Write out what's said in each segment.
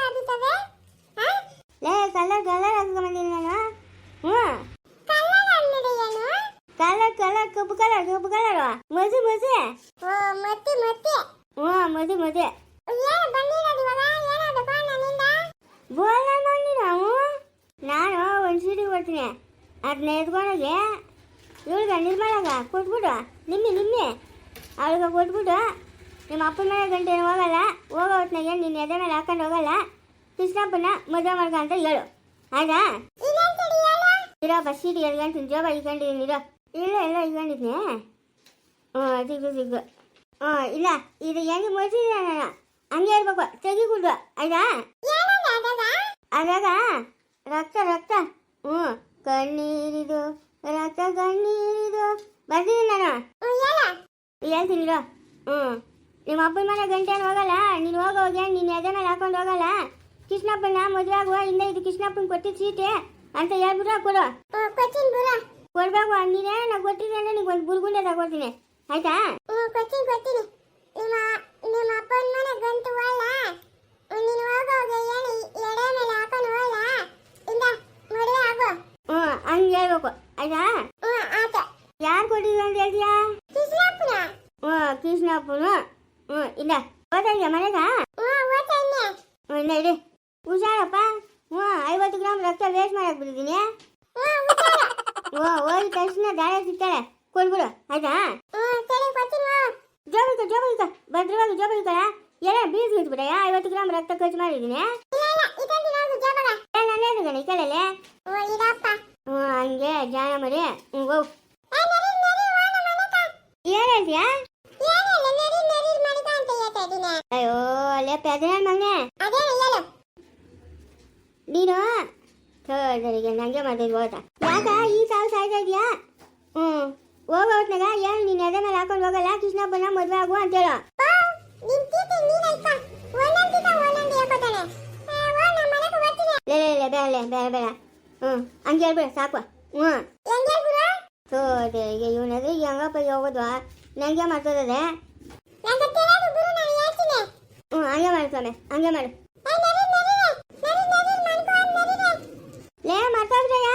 ಆಗುತ್ತವೆ ಆ? ಲೇ ಕಲರ್ ಕಲರ್ ಕಬ್ಬು ಕಲರ್ ಕಬ್ಬು ಕಲರ್. ಮಜು ಮಜು. ಮತ್ತೆ ಮತ್ತೆ ಹ್ಞೂ ಮದು ಮದು ಏನು ಬಂದಿರೋದು ಇವಾಗ ಏನಾದಪ್ಪ ನನ್ನಿಂದ ಬೋಲ ಮಾಡಿ ನಾವು ನಾನು ಒಂದು ಸೀರೆ ಕೊಡ್ತೀನಿ ಅದನ್ನ ಎತ್ಕೊಂಡೋಗಿ ಇವಳಿಗೆ ನಿರ್ಮಲಾಗ ಕೊಟ್ಬಿಡು ನಿಮ್ಮಿ ನಿಮ್ಮಿ ಅವಳಿಗೆ ಕೊಟ್ಬಿಟ್ಟು ನಿಮ್ಮ ಅಪ್ಪನ ಮೇಲೆ ಗಂಟೆ ಏನು ಹೋಗಲ್ಲ ಹೋಗೋ ಹೊತ್ನಾಗೆ ನಿನ್ನ ಎದೆ ಮೇಲೆ ಹಾಕೊಂಡು ಹೋಗಲ್ಲ ಕೃಷ್ಣಪ್ಪನ ಮದುವೆ ಮಾಡ್ಕ ಅಂತ ಹೇಳು ಆಯ್ತಾ ಇನ್ನೇನ್ ತಡಿ ಹೇಳು ಇರೋ ಸೀರೆ ಎದ್ಕೊಂತೀನಿ ಜೋಬ ಇಟ್ಕೊಂಡಿದ್ದೀನಿ ಇರೋ ಇಲ್ಲ ಇಲ್ಲ ಇಟ್ಕೊಂಡಿದ್ನಿ ಹ್ಞೂ ಸಿಗು ಸಿಗು ಹ್ಞೂ ಇಲ್ಲ ಇದು ಹೆಂಗೆ ಮೋಸಿದೆ ನಾನು ಹಂಗೆ ಇರ್ಬೇಕು ತೆಗಿಬಿಡು ಆಯ್ತಾ ಏನಂದ ಅದಾಗ ಆಗಾಗ ರಕ್ತ ರಕ್ತ ಹ್ಞೂ ಕಣ್ಣೀರಿದು ರಕ್ತ ಕಣ್ಣೀರಿದು ಬರ್ತೀನಿ ನಾನು. ಹ್ಮ್, ಹೇಳ. ಹೇಳ್ತೀನಿ ಇರು. ಹ್ಞೂ ನಿಮ್ಮ ಅಪ್ಪನ ಮನೆ ಗಂಟೆ ಹೋಗಲ್ಲ? ನೀನು ಹೋಗೋಗೆ ನೀನು ಎದೆ ಮೇಲೆ ಹಾಕೊಂಡು ಹೋಗಲ್ಲ? ಕೃಷ್ಣಪ್ಪನ ಮದುವೆ ಆಗುವ ಹಿಂದೆ ಇದು ಕೃಷ್ಣಪ್ಪನ ಕೊಟ್ಟಿದ್ದು ಸೀಟೆ ಅಂತ ಹೇಳ್ಬಿಟ್ಟು ಕೊಡು. ಕೊಡ್ಬೇಕು ನೀನೇ ನಾವು ಕೊಟ್ಟಿದ್ದೆ ಅಂದ್ರೆ ನಿಂಗೆ ಒಂದು ಬುರ್ಗುಂಡೆ ತಗೊಳ್ತೀನಿ. ಆಯ್ತಾ? ಕೊಚ್ಚಿನ್ ಕೊಡ್ತೀನಿ ನಿಮ್ಮ ನಿಮ್ಮ ಅಪ್ಪನ ಮನೆ ಗಂಟು ಹೋಗಲ್ಲ ನೀನು ಹೋಗೋಗೆ ಏನು ಎಡೆ ಮೇಲೆ ಹಾಕೊಂಡು ಆಗು ಹ್ಞೂ ಹಂಗೆ ಹೇಳ್ಬೇಕು. ಆಯ್ತಾ? ಹ್ಞೂ ಆತ ಯಾರು ಕೊಟ್ಟಿದ್ರು ಅಂತ ಹೇಳ್ತೀಯಾ? ಕೃಷ್ಣಪ್ಪನ. ಹ್ಞೂ ಕೃಷ್ಣಪ್ಪನು. ಹ್ಞೂ ಇಲ್ಲ ಮನೆಗ? ಹ್ಮ್ ಓದ್ತಾನೆ ಹ್ಞೂ ಇಲ್ಲ ಇಡಿ. ಹುಷಾರಪ್ಪ. ಹ್ಞೂ ಐವತ್ತು ಗ್ರಾಮ್ ರಕ್ತ ವೇಸ್ಟ್ ಮಾಡಕ್ಕೆ ಬಿಟ್ಟಿದ್ದೀನಿ. ಹೋಗಿದ ತಕ್ಷಣ ದಾಳಿ ಸಿಗ್ತಾಳೆ. ಕೊಡ್ಬಿಡು ಆಯ್ತಾ? ಹ್ಞೂ ಸರಿ ಹೋಗು ಜೋಬಿಕ ಜೋಬಿಕ ಭದ್ರವಾಗಿ ಜೋಬಿಕ ಎಲ್ಲ ಬೀಸ್ ಇಟ್ಬಿಟ್ಟಯ್ಯ ಐವತ್ತು ಗ್ರಾಮ್ ರಕ್ತ ಖರ್ಚು ಮಾಡಿದ್ದೀನಿ. ಇಲ್ಲ ಇಲ್ಲ ಜಾಬಗ ನಾನೇ ಇದ್ದೀನಿ ಹಂಗೆ ಜಾನ ಮರಿ ಹೋಗು. ಏನು ಹೇಳ್ತೀಯಾ? ಅಯ್ಯೋ ಅಲ್ಲೇ ಪೆದ್ರೆ ಮಗನೆ ನೀನು ಥೋದರಿಗೆ ನಂಗೆ ಮಾಡಿದ್ವಿ ಹೋದ ಯಾಕ ಈ ಸಾವು ಸಾಯ್ತಾ ಇದೆಯಾ ಹ್ಞೂ ಹೋಗೋ ಹೊತ್ನಾಗ ಏನು ನೀನು ಎದೆ ಮೇಲೆ ಹಾಕೊಂಡು ಹೋಗಲ್ಲ? ಕೃಷ್ಣಪ್ಪನ ಮದುವೆ ಆಗು ಅಂತೇಳು ಬೇಡ ಬೇಡ ಬೇಡ. ಹ್ಞೂ. ಹಂಗೆ ಹೇಳ್ಬೇಡ ಸಾಕು. ಹ್ಞೂ. ಹೆಂಗೆ ಗುರು ಈಗ ಇವನದು ಹೆಂಗಪ್ಪ ಹೋಗೋದು? ನಂಗೆ ಮಾಡ್ತದೆ ಹ್ಞೂ ಹಂಗೆ ಹಂಗೆ ಮಾಡು. ನರಿ ಮನ್ಕೊ ನರಿ ಲೇ ಮಾತಾಡ್ರಯ್ಯ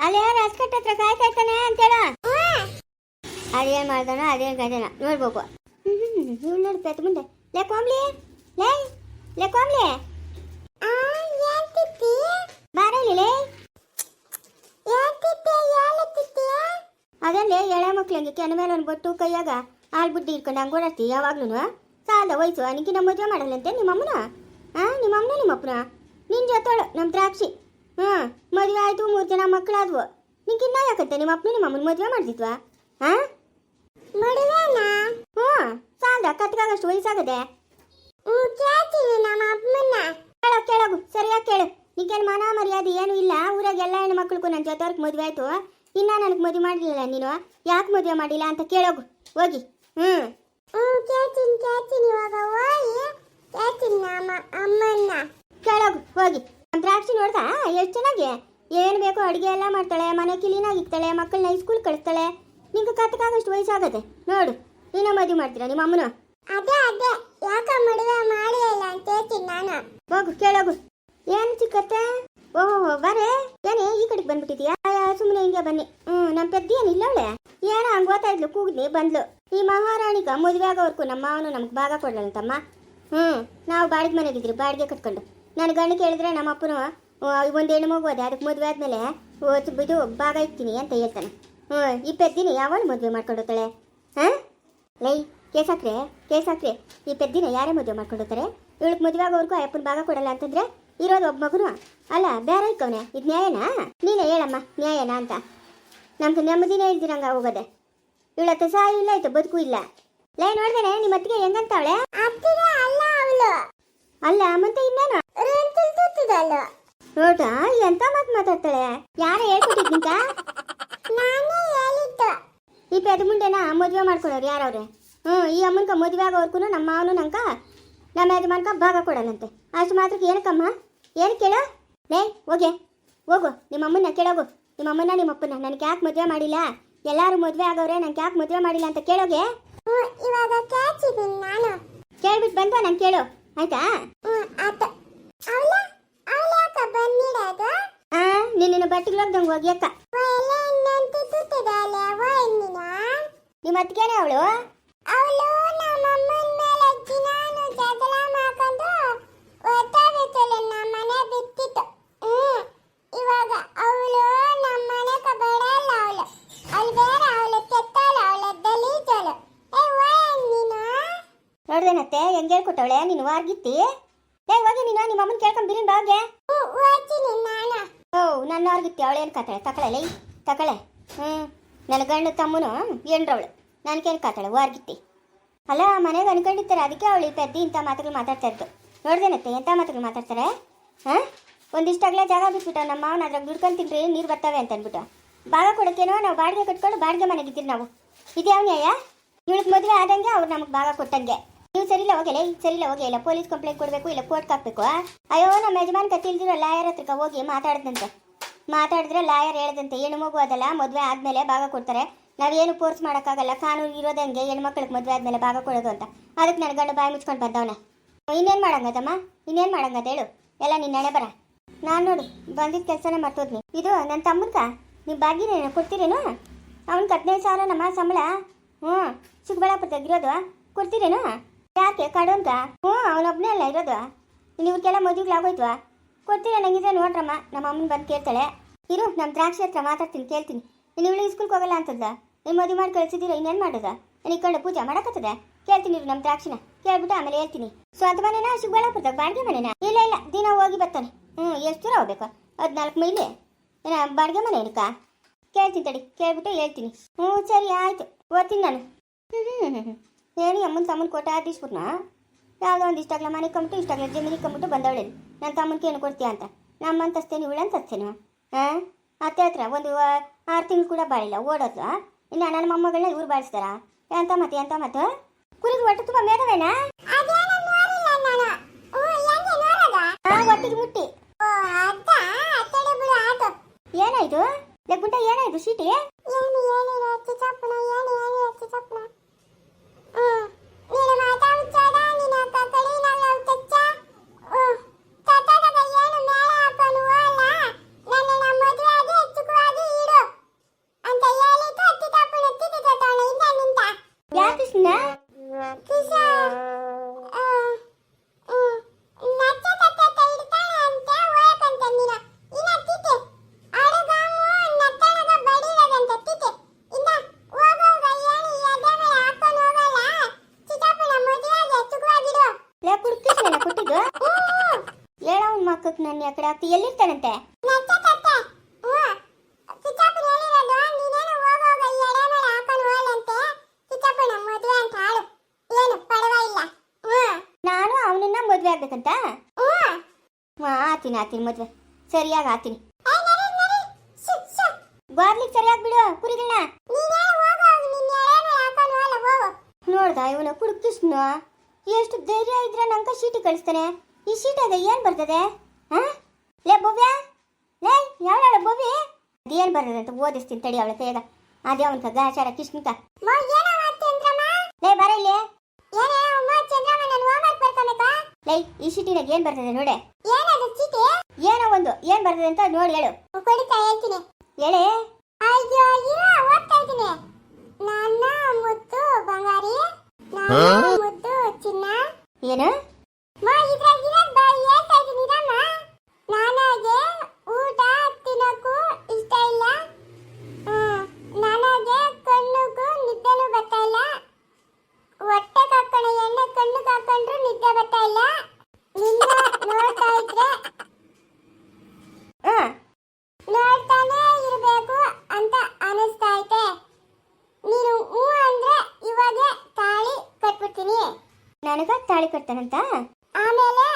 ಅಲ್ಲೇ ರಸ್ಕಟ್ ಹತ್ರ ಕಾಯ್ತಾ ಇರ್ತಾನೆ ಅಂತೇಳು ಹ್ಮ್ ಅದೇನು ಮಾಡ್ತಾನೋ ಅದೇನು ಕಥೆನ ನೋಡ್ಬೇಕು. ಇವ್ಳು ನೋಡಿ ಪೆತ್ ಮುಂದೆ. ಲೇ ಕೋಮ್ಲಿ. ಲೇ ಲೇ ಕೋಮ್ಲಿ. ಅದಲ್ಲಿ ಎಳೆ ಮಕ್ಳಿಗೆ ಕೆನ ಮೇಲೆ ಒಂದು ಬೊಟ್ಟು ಕೈಯಾಗ ಆಳ್ಬಿಟ್ಟು ಇಟ್ಕೊಂಡು ಹಂಗೆ ಓಡಾಡ್ತಿ ಯಾವಾಗ್ಲೂ ಸಾಲದ ವಯಸ್ಸು ನಮ್ಮ ಮದುವೆ ಮಾಡಲ್ಲಂತೆ ನಿಮ್ಮಮ್ಮನ ಹಾಂ ನಿಮ್ಮಮ್ಮನ ನಿಮ್ಮಪ್ಪನ ನಿನ್ನ ಜೊತೆಳು ನಮ್ಮ ದ್ರಾಕ್ಷಿ. ಹಾಂ ಮದುವೆ ಆಯಿತು ಮೂರು ಜನ ಮಕ್ಕಳಾದ್ವು. ನಿಂಗಿನ್ನ ಯಾಕಂತೆ ನಿಮ್ಮ ಅಪ್ಪನ ನಿಮ್ಮಮ್ಮನ ಮದುವೆ ಮಾಡ್ತಿದ್ವಾ? ಹಾಂ ಹ್ಞೂ ಸಾಲದ ಕತ್ಕಾಗಷ್ಟು ವಯಸ್ಸಾಗದೆ. ಕೇಳೋ ಕೇಳೋಗು ಸರಿಯಾಗಿ ಕೇಳು. ನಿಂಗೇನು ಮಾನ ಮರ್ಯಾದೆ ಏನೂ ಇಲ್ಲ? ಊರಾಗೆಲ್ಲ ಹೆಣ್ಣು ಮಕ್ಳಿಗೂ ನನ್ನ ಜೊತೆವ್ರಿಗೆ ಮದುವೆ ಆಯಿತು. ಇನ್ನ ನನಗೆ ಮದುವೆ ಮಾಡಲಿಲ್ಲ ನೀನು. ಯಾಕೆ ಮದುವೆ ಮಾಡಿಲ್ಲ ಅಂತ ಕೇಳೋಗು. ಹೋಗಿ. ಹ್ಞೂ ಹ್ಮ್ ಕೇಳ್ತೀನಿ ಕೇಳ್ತೀನಿ ಇವಾಗ. ಹೋಗಿ. ಕೇಳ್ತೀನಿ ನಮ್ಮ ಅಮ್ಮನ್ನ. ಕೇಳೋಗು. ಹೋಗಿ. ನಮ್ಮ ದ್ರಾಕ್ಷಿ ನೋಡ್ದಾ? ಎಷ್ಟು ಚೆನ್ನಾಗಿ. ಏನು ಬೇಕೋ ಅಡುಗೆ ಎಲ್ಲ ಮಾಡ್ತಾಳೆ ಮನೆ ಕ್ಲೀನಾಗಿರ್ತಾಳೆ ಮಕ್ಕಳನ್ನ ಸ್ಕೂಲ್ ಕಳಿಸ್ತಾಳೆ. ನಿಂಗೆ ಕತ್ತಕಾಗಷ್ಟು ವಯಸ್ಸಾಗತ್ತೆ ನೋಡು. ನೀನು ಮದುವೆ ಮಾಡ್ತೀರಾ ನಿಮ್ಮ ಅಮ್ಮನ? ಅದೇ ಅದೇ. ಯಾಕ ಮದುವೆ ಮಾಡಲಿಲ್ಲ ಅಂತ ಹೇಳ್ತೀನಿ ನಾನು. ಹೋಗು ಕೇಳೋಗು. ಏನು ಚಿಕ್ಕತ್ತೆ? ಓಹೋ ಬರೇ. ಏನೇ ಈ ಕಡೆಗೆ ಬಂದ್ಬಿಟ್ಟಿದ್ಯಾ ಬನ್ನಿ. ಹ್ಮ್ ನಮ್ ಪೆದ್ದಿ ಏನಿಲ್ಲ ಇಲ್ಲವಳೆ ಏನೋ ಹಂಗೆ ಇದ್ಲು, ಕೂಗ್ಲಿ, ಬಂದ್ಲು. ಈ ಮಹಾರಾಣಿಗ ಮದುವೆ ಆಗೋವರೆಗೂ ನಮ್ಮ ಮಾವನು ನಮ್ಗೆ ಭಾಗ ಕೊಡ್ಲಂತಮ್ಮ ಹ್ಮ್, ನಾವು ಬಾಡಿಗೆ ಮನೆಗಿದ್ರಿ ಬಾಡಿಗೆ ಕಟ್ಕೊಂಡು. ನನ್ನ ಗಂಡ ಕೇಳಿದ್ರೆ ನಮ್ಮ ಅಪ್ಪನು ಒಂದು ಹೆಣ್ಣು ಮಗು ಅದೇ ಅದಕ್ಕೆ ಮದುವೆ ಆದಮೇಲೆ ಇದು ಭಾಗ ಇಕ್ತೀನಿ ಅಂತ ಹೇಳ್ತಾನೆ. ಹ್ಞೂ ಈ ಪೆದ್ದಿನಿ ಯಾವಾಗ ಮದುವೆ ಮಾಡ್ಕೊಂಡೋಗ್ತಾಳೆ? ಹಾಂ? ಲೈ ಕೇಸಾಕ್ರೆ ಕೇಸಾಕ್ರೆ ಈ ಪೆದ್ದಿನ ಯಾರೇ ಮದುವೆ ಮಾಡ್ಕೊಂಡೋಗ್ತಾರೆ? ಇವಳಿಗೆ ಮದುವೆ ಆಗೋವರೆಗೂ ಅಪ್ಪನ ಭಾಗ ಕೊಡಲ್ಲ ಅಂತಂದ್ರೆ? ಇರೋದು ಒಬ್ಬ ಮಗುನು ಅಲ್ಲ ಬೇರೆ ಇಕ್ಕವನೆ ಇದು ನ್ಯಾಯನಾ? ನೀನೇ ಹೇಳಮ್ಮ ನ್ಯಾಯನಾ ಅಂತ. ನಮ್ಗೆ ನೆಮ್ಮದಿನೇ ಇಲ್ದಿರಂಗ ಹೋಗೋದೆ ಇವಳತ್ತ ಸಹ ಇಲ್ಲ ಆಯ್ತು ಬದುಕು ಇಲ್ಲ. ಲೈ ನೋಡ್ದೇನೆ ನಿಮ್ಮ ಅತ್ತಿಗೆ ಹೆಂಗಂತವಳೆ ಅಲ್ಲ ಅವಳು. ಅಲ್ಲ ಮತ್ತೆ ಇನ್ನೇನು? ನೋಟ ಎಂತ ಮಾತು ಮಾತಾಡ್ತಾಳೆ? ಯಾರ ಹೇಳ್ಕೊಟ್ಟಿದ್ದಿಂತ ನಾನೇ ಹೇಳಿದ್ದು. ಈ ಪೆದ ಮುಂಡೆನ ಮದುವೆ ಮಾಡ್ಕೊಳೋರು ಯಾರವ್ರೆ? ಹ್ಞೂ ಈ ಅಮ್ಮನ್ಕ ಮದುವೆ ಆಗೋವರ್ಗು ನಮ್ಮ ಮಾವನು ನಂಕ ನಮ್ಮ ಯಜಮಾನ್ಕ ಭಾಗ ಕೊಡಲ್ಲಂತೆ ಅಷ್ಟು ಮಾತ್ರಕ್ಕೆ ಏನಕ್ಕಮ್ಮ? ಏನು ಕೇಳು? ಲೇ ಹೋಗೆ. ಹೋಗು. ನಿಮ್ಮಮ್ಮನ್ನ ಕೇಳೋಗು. ನಿಮ್ಮ ಅಮ್ಮನ ನಿಮ್ಮ ಅಪ್ಪನ ನನಗೆ ಯಾಕೆ ಮದುವೆ ಮಾಡಿಲ್ಲ? ಎಲ್ಲರೂ ಮದುವೆ ಆಗೋರೆ ನನಗೆ ಯಾಕೆ ಮದುವೆ ಮಾಡಿಲ್ಲ ಅಂತ ಕೇಳೋಗೆ? ಇವಾಗ ಕೇಳ್ತಿದ್ದೀನಿ ನಾನು. ಕೇಳ್ಬಿಟ್ಟು ಬಂದ ನಾನು ಕೇಳು. ಆಯ್ತಾ? ನಿನ್ನ ಬಟ್ಟೆಗಳೊಗ್ದಂಗೆ ಹೋಗಿ ಅಕ್ಕ. ಓ ಎಲ್ಲ ಇನ್ನಂತೂ ತುತ್ತಿದಾಳೆ ಓ ಇನ್ನಿನ? ನಿಮ್ಮ ಅತ್ತಿಗೆನೇ ಅವಳು? ಅವಳು ನಮ್ಮಮ್ಮನ ಮೇಲೆ ದಿನಾನು ಜಗಳ ಮಾಡ್ಕೊಂಡು ಒತ್ತಾಗುತ್ತಲ್ಲ ನಮ್ಮನೆ ಬಿಟ್ಟಿತ್ತು ಹ್ಮ್ ಇವಾಗ ಅವಳು ನಮ್ಮನೆ ಬರಲ್ಲ ಅವಳು ಅವಳು ಬೇರೆ ಅವಳು ಕೆಟ್ಟವಳು ಅವಳು ದಲಿತಳು ಏ ಓ ನೀನು ನೋಡ್ದೇನತ್ತೆ? ಹೆಂಗೆ ಹೇಳ್ಕೊಟ್ಟವಳೆ? ನೀನು ವಾರ್ಗಿತ್ತಿ? ಏ, ಹೋಗಿ ನೀನು, ನಿಮ್ಮ ಅಮ್ಮನ ಕೇಳ್ಕೊಂಡು ಬಿರಿನ್ ನಾನು ಓ ನನ್ನ ಅವಳು ಏನು ಕಾತಾಳೆ? ತಕಳೆ, ಲೈ, ತಕಳೆ. ಹ್ಞೂ ನನ್ನ ಗಂಡ ತಮ್ಮನು ಎಂಡ್ರವಳು ನನಗೇನು ಕಾತಾಳೆ? ವಾರ್ಗಿತ್ತಿ. ಅಲ್ಲ, ಮನೆಗೆ ಅನ್ಕೊಂಡಿರ್ತಾರೆ, ಅದಕ್ಕೆ ಅವಳು ಪೆದ್ದಿ ಇಂಥ ಮಾತುಗಳು ಮಾತಾಡ್ತಾ ಇದ್ದು. ನೋಡ್ದೇನತ್ತೆ, ಎಂಥ ಮಾತುಗಳು ಮಾತಾಡ್ತಾರೆ? ಹಾಂ? ಒಂದಿಷ್ಟಾಗಲೇ ಜಾಗ ಬಿಟ್ಬಿಟ್ಟು ನಮ್ಮ ಮಾವನ ಅದ್ರಾಗ ದುಡ್ಕೊಂಡು ತಿನ್ರಿ, ನೀರು ಬರ್ತವೆ ಅಂತ ಅಂದ್ಬಿಟ್ಟು ಭಾಗ ಕೊಡೋಕ್ಕೇನೋ, ನಾವು ಬಾಡಿಗೆ ಕಟ್ಕೊಂಡು ಬಾಡಿಗೆ ಮನೆಗಿದ್ದೀರಿ ನಾವು. ಇದ್ಯಾವ ನ್ಯಾಯ? ಇವಳಿಗೆ ಮದುವೆ ಆದಂಗೆ ಅವ್ರು ನಮಗೆ ಭಾಗ ಕೊಟ್ಟಂಗೆ. ನೀವು ಸರಿಲ್ಲ ಹೋಗಿಲ್ಲ ಸರಿ ಸರಿಲ್ಲ ಹೋಗಿ ಇಲ್ಲ, ಪೊಲೀಸ್ ಕಂಪ್ಲೇಂಟ್ ಕೊಡಬೇಕು, ಇಲ್ಲ ಕೋರ್ಟ್ ಹಾಕ್ಬೇಕು ಅಯ್ಯೋ, ನಮ್ಮ ಯಜಮಾನ್ ಕತ್ತಿಲ್ದಿರೋ ಲಾಯರ್ ಹತ್ರಕ್ಕೆ ಹೋಗಿ ಮಾತಾಡ್ದಂತೆ. ಮಾತಾಡಿದ್ರೆ ಲಾಯರ್ ಹೇಳ್ದಂತೆ, ಹೆಣ್ಣು ಮಗು ಅದಲ್ಲ, ಮದುವೆ ಆದಮೇಲೆ ಭಾಗ ಕೊಡ್ತಾರೆ. ನಾವೇನು ಫೋರ್ಸ್ ಮಾಡೋಕ್ಕಾಗಲ್ಲ, ಕಾನೂನು ಇರೋದಂಗೆ ಹೆಣ್ಮಕ್ಳಿಗೆ ಮದುವೆ ಆದಮೇಲೆ ಭಾಗ ಕೊಡೋದು ಅಂತ. ಅದಕ್ಕೆ ನನ್ನ ಗಂಡು ಬಾಯಿ ಮುಚ್ಕೊಂಡು ಬಂದವನೆ. ಇನ್ನೇನು ಮಾಡಂಗದಮ್ಮ ಇನ್ನೇನು ಮಾಡಂಗದ ಹೇಳು? ಎಲ್ಲ ನಿನ್ನ ಹಣೆ ಬರ. ನಾನು ನೋಡು ಬಂದಿದ್ದ ಕೆಲಸನೇ ಮಾಡ್ತೋದ್ನಿ ಇದು ನನ್ನ ತಮ್ಮನ್ಕ ನೀವು ಬಾಗಿನೇನು ಕೊಡ್ತೀರೇನು? ಅವ್ನಿಗೆ ಹದಿನೈದು ಸಾವಿರ ನಮ್ಮ ಸಂಬಳ? ಹ್ಞೂ ಚಿಕ್ಕಬಳ್ಳಾಪುರ ಇರೋದು? ಕೊಡ್ತೀರೇನು? ಯಾಕೆ ಅಂತ? ಹ್ಞೂ ಅವನೊಬ್ಬನೇ ಅಲ್ಲ ಇರೋದು. ಇವ್ರಿಗೆಲ್ಲ ಮದುವೆಗಳಾಗೋಯ್ತವಾ ಕೊಡ್ತೀರಾ ನಂಗಿದ್ರೆ ನೋಡ್ರಮ್ಮ. ನಮ್ಮ ಅಮ್ಮನ ಬಂದು ಕೇಳ್ತಾಳೆ. ಇರು ನಮ್ಮ ದ್ರಾಕ್ಷಿ ಹತ್ರ ಮಾತಾಡ್ತೀನಿ, ಕೇಳ್ತೀನಿ. ನೀನು ಇವಳಿಗೆ ಸ್ಕೂಲ್ಗೆ ಹೋಗಲ್ಲ ಅಂತದ್ದ ನೀನು ಮದುವೆ ಮಾಡಿ ಕಳಿಸಿದ್ದೀರ, ಇನ್ನೇನು ಮಾಡೋದ? ನೀನು ಕಡೆ ಪೂಜೆ ಮಾಡಕತ್ತದ? ಕೇಳ್ತೀನಿ ಇರು ನಮ್ಮ ದ್ರಾಕ್ಷಿನ. ಕೇಳ್ಬಿಟ್ಟು ಆಮೇಲೆ ಹೇಳ್ತೀನಿ. ಸ್ವಂತ ಮನೆನಾ ಚಿಕ್ಕಬಳ್ಳಾಪುರದಾಗ ಬಾಡಿಗೆ ಮನೆನಾ? ಇಲ್ಲ ಇಲ್ಲ, ದಿನ ಹೋಗಿ ಬರ್ತಾನೆ. ಹ್ಞೂ, ಎಷ್ಟು ದೂರ ಹೋಗ್ಬೇಕು? ಹದಿನಾಲ್ಕು ಮೈಲಿ? ಏನ, ಬಾಡಿಗೆ ಮನೆ ಏನಕ್ಕ? ಕೇಳ್ತೀನಿ ತಡಿ, ಕೇಳ್ಬಿಟ್ಟು ಹೇಳ್ತೀನಿ. ಹ್ಞೂ, ಸರಿ, ಆಯಿತು. ಓದ್ತೀನಿ ನಾನು. ಹ್ಞೂ ಹ್ಞೂ ಹ್ಞೂ ಹೇಳಿ ಅಮ್ಮನ ತಮ್ಮನ ಕೊಟ್ಟ ಆದಿಸ್ಬಿಟ್ನಾ ಯಾವುದೋ ಒಂದು ಇಷ್ಟಾಗಲ ಮನೆ ಕಂಬಿಟ್ಟು ಇಷ್ಟಾಗಲ ಜಮೀನಿಗೆ ಕಂಬಿಟ್ಟು ಬಂದವಳೆ ನನ್ನ ತಮ್ಮನಿಗೆ ಏನು ಕೊಡ್ತೀಯ ಅಂತ. ನಮ್ಮ ಅಂತಸ್ತೇನೆ, ಇವಳು ಅಂತಸ್ತೇನೆ? ಹಾಂ ಅತ್ತೆ ಹತ್ರ ಒಂದು ಆರು ತಿಂಗಳು ಕೂಡ ಬಾಳಿಲ್ಲ ಓಡೋದು ಇಲ್ಲ ನನ್ನ ಮೊಮ್ಮಗಳನ್ನ ಇವ್ರು ಬಾಳಿಸ್ತಾರ? ಎಂತ ಮತ್ತೆ ಎಂತ ಮತ್ತು ಕುರಿಗೆ ಹೊಟ್ಟೆ ತುಂಬ ಮೇದವೇನಾ? ಒಟ್ಟಿಗೆ ಮುಟ್ಟಿ. ಏನಾಯ್ತು ಲೇ ಗುಂಡ ಏನಾಯ್ತು? ಶೀಟಿ? ಏನು ಏನು ಏನು Uh. ಆತೀನಿ ಆತೀನಿ ಮದುವೆ. ಸರಿಯಾಗಿ ಆತೀನಿ ಬಾರ್ಲಿಕ್ ಸರಿಯಾಗಿ ಬಿಡು ಕುರಿಗಳನ್ನ ನೋಡ್ದ ಇವನ ಕುಡುಕಿಸ್ನ ಕೃಷ್ಣ ಎಷ್ಟು ಧೈರ್ಯ ಇದ್ರೆ ನಂಗೆ ಶೀಟಿ ಕಳಿಸ್ತಾನೆ. ಈ ಶೀಟಾಗ ಏನ್ ಬರ್ತದೆ? ಹಾ ಲೇ ಭವ್ಯ ಲೇ ಯಾವಳ ಭವ್ಯ? ಅದೇನ್ ಬರ್ತದೆ ಅಂತ ಓದಿಸ್ತೀನಿ ತಡಿ ಅವಳ ಕೈಯಾಗ. ಅದೇ ಅವನ ಗಾಚಾರ ಕೃಷ್ಣಕ ಲೇ ಬರ ಇಲ್ಲಿ. ಲೈ ಈ ಶೀಟಿನಾಗ ಏನ್ ಬರ್ತದೆ ನೋಡೆ. ಏನೋ ಬರ್ತದೆ ಅಂತ ನೋಡಿ ಹೇಳು. ಕೊಡಿತಾ ಹೇಳ್ತೀನಿ. ಹೇಳಿ. ಅಯ್ಯೋ ಅಯ್ಯೋ ಓದ್ತಾ ಇದ್ದೀನಿ. ನನ್ನ ಮುದ್ದು ಬಂಗಾರಿ ಮುದ್ದು ಚಿನ್ನ. ಏನು? ಮೋ ಇದ್ರಾಗ ಇರೋದ್ ಬಾ ಹೇಳ್ತಾ ಇದ್ದೀನಿ ಇರಮ್ಮ. ನನಗೆ ಊಟ ತಿನ್ನಕ್ಕೂ ಇಷ್ಟ ನನಗ ತಾಳಿ ಕೊಡ್ತಾನಂತ? ಆಮೇಲೆ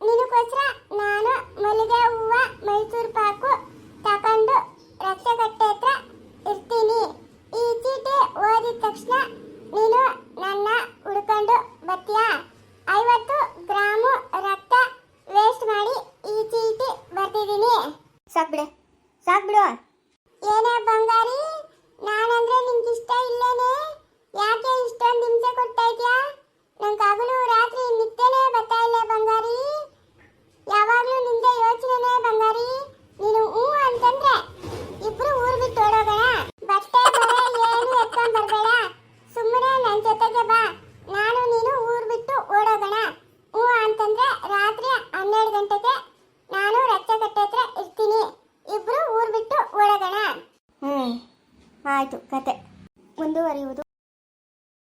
ನಿನಗೋಸ್ಕರ ನಾನು ಮಲ್ಲಿಗೆ ಹೂವ ಮೈಸೂರು ಪಾಕು ತಕೊಂಡು ರಕ್ಷಕಟ್ಟೆ ಹತ್ರ ಇರ್ತೀನಿ. ಈ ಚೀಟಿ ಓದಿದ ತಕ್ಷಣ ನೀನು ನನ್ನ ಹುಡ್ಕೊಂಡು ಬರ್ತೀಯ? ಐವತ್ತು ಗ್ರಾಮು ರಕ್ತ ವೇಸ್ಟ್ ಮಾಡಿ ಈ ಚೀಟಿ ಬರ್ತಿದ್ದೀನಿ ಸಾಕ್ ಸಾಕ್ಬಿಡು ಸಾಕ್ ಬಿಡು. ಏನೇ ಬಂಗಾರಿ ನಾನಂದ್ರೆ ನಿಂಗೆ ಇಷ್ಟ ಇಲ್ಲೇನೆ? ಯಾಕೆ ಇಷ್ಟೊಂದು ಹಿಂಸೆ ಕೊಡ್ತಾ ನನ್ನ ರಾತ್ರಿ ನಿತ್ಯನೇ ಬರ್ತಾ ಇಲ್ಲ ಬಂಗಾರಿ. ಯಾವಾಗಲೂ ನಿಂದೆ ಯೋಚನೆನೇ ಬಂಗಾರಿ. ನೀನು ಹ್ಞೂ ಅಂತಂದ್ರೆ